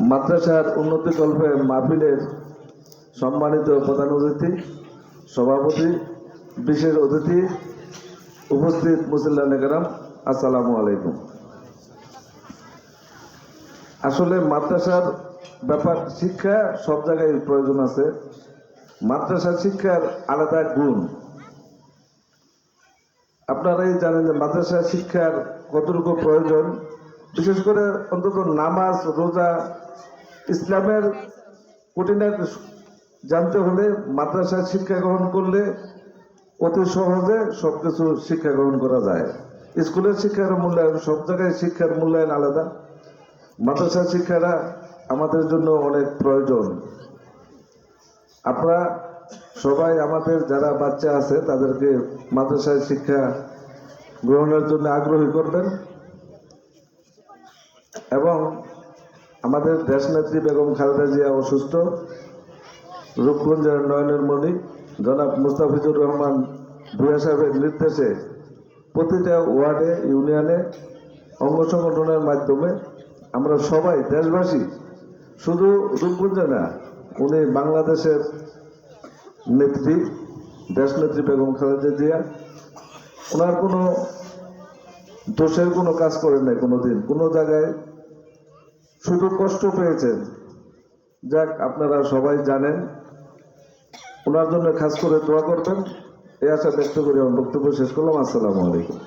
মাদ্রাসার উন্নতি কল্পে মাহফিলের সম্মানিত প্রধান অতিথি, সভাপতি, বিশেষ অতিথি উপস্থিত মুসল্লা নেগরাম আসসালামু আলাইকুম। আসলে মাদ্রাসার ব্যাপার, শিক্ষা সব জায়গায় প্রয়োজন আছে। মাদ্রাসার শিক্ষার আলাদা গুণ। আপনারাই জানেন যে মাদ্রাসা শিক্ষার কতটুকু প্রয়োজন। বিশেষ করে অন্তত নামাজ, রোজা ইসলামের কঠিনার জানতে হলে মাদ্রাসায় শিক্ষা গ্রহণ করলে অতি সহজে সব কিছু শিক্ষা গ্রহণ করা যায়। স্কুলের শিক্ষার মূল্যায়ন, সব জায়গায় শিক্ষার মূল্যায়ন আলাদা। মাদ্রাসা শিক্ষাটা আমাদের জন্য অনেক প্রয়োজন। আপনারা সবাই আমাদের যারা বাচ্চা আছে, তাদেরকে মাদ্রাসায় শিক্ষা গ্রহণের জন্য আগ্রহী করবেন। এবং আমাদের দেশনেত্রী বেগম খালেদা জিয়া অসুস্থ। রূপগঞ্জের নয়নের মণি, জনাব মুস্তাফিজুর রহমান ভুয়া সাহেবের নির্দেশে প্রতিটা ওয়ার্ডে, ইউনিয়নে অঙ্গ সংগঠনের মাধ্যমে আমরা সবাই দেশবাসী, শুধু রূপগঞ্জে না, উনি বাংলাদেশের নেত্রী, দেশনেত্রী বেগম খালেদা জিয়া। ওনার কোনো দোষের কোনো কাজ করেন নাই কোনো দিন কোনো জায়গায় শুধু কষ্ট পেয়েছেন। যাক, আপনারা সবাই জানেন। ওনার জন্য খাস করে দোয়া করবেন। এই আশা ব্যক্ত করে আমার বক্তব্য শেষ করলাম। আসসালামু আলাইকুম।